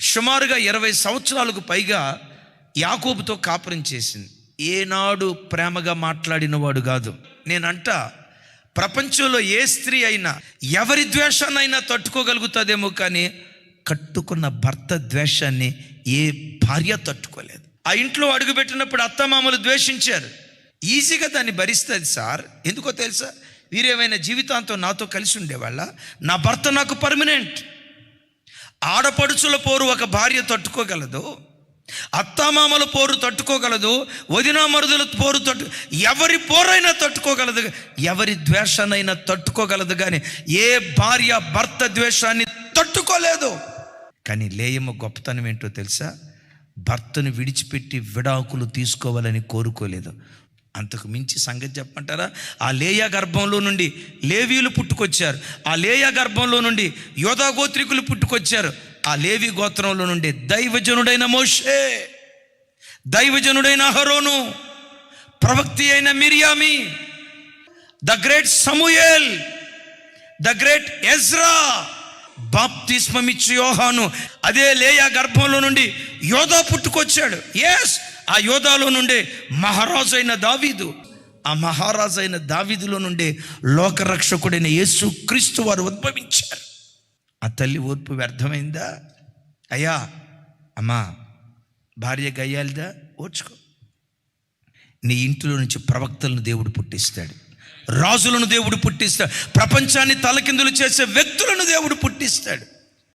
సుమారుగా ఇరవై సంవత్సరాలకు పైగా యాకోబుతో కాపురం చేసింది. ఏనాడు ప్రేమగా మాట్లాడినవాడు కాదు. నేనంట ప్రపంచంలో ఏ స్త్రీ అయినా ఎవరి ద్వేషాన్నైనా తట్టుకోగలుగుతుందేమో కానీ కట్టుకున్న భర్త ద్వేషాన్ని ఏ భార్య తట్టుకోలేదు. ఆ ఇంట్లో అడుగుపెట్టినప్పుడు అత్తమామలు ద్వేషించారు. ఈజీగా దాన్ని భరిస్తుంది సార్. ఎందుకో తెలుసా? వీరేమైనా జీవితాంతం నాతో కలిసి ఉండేవాళ్ళ? నా భర్త నాకు పర్మనెంట్. ఆడపడుచుల పోరు ఒక భార్య తట్టుకోగలదు అత్తామామల పోరు తట్టుకోగలదు వదినామరుదుల పోరు తట్టు ఎవరి పోరైనా తట్టుకోగలదు ఎవరి ద్వేషాన్నైనా తట్టుకోగలదు కానీ ఏ భార్య భర్త ద్వేషాన్ని తట్టుకోలేదు. కానీ లేయమ్మ గొప్పతనం ఏంటో తెలుసా? భర్తను విడిచిపెట్టి విడాకులు తీసుకోవాలని కోరుకోలేదు. అంతకు మించి సంగతి చెప్పమంటారా? ఆ లేయా గర్భంలో నుండి లేవీలు పుట్టుకొచ్చారు. ఆ లేయా గర్భంలో నుండి యోధాగోత్రికులు పుట్టుకొచ్చారు. ఆ లేవి గోత్రంలో నుండి దైవజనుడైన మోషే దైవజనుడైన హరోను ప్రవక్తి అయిన మిరియామి ద గ్రేట్ సమూయేల్ ద గ్రేట్ ఎజ్రా బాప్తిస్మమిచ్చు యోహాను. అదే లేయా గర్భంలో నుండి యోధా పుట్టుకొచ్చాడు. ఎస్ ఆ యోధాలో నుండే మహారాజు అయిన దావీదు ఆ మహారాజు అయిన దావీదులో నుండే లోకరక్షకుడైన యేసు క్రీస్తు వారు ఉద్భవించారు. ఆ తల్లి ఓర్పు వ్యర్థమైందా? అయ్యా అమ్మా భార్య గయ్యాలిదా? ఓర్చుకో. నీ ఇంటిలో నుంచి ప్రవక్తలను దేవుడు పుట్టిస్తాడు. రాజులను దేవుడు పుట్టిస్తాడు. ప్రపంచాన్ని తలకిందులు చేసే వ్యక్తులను దేవుడు పుట్టిస్తాడు.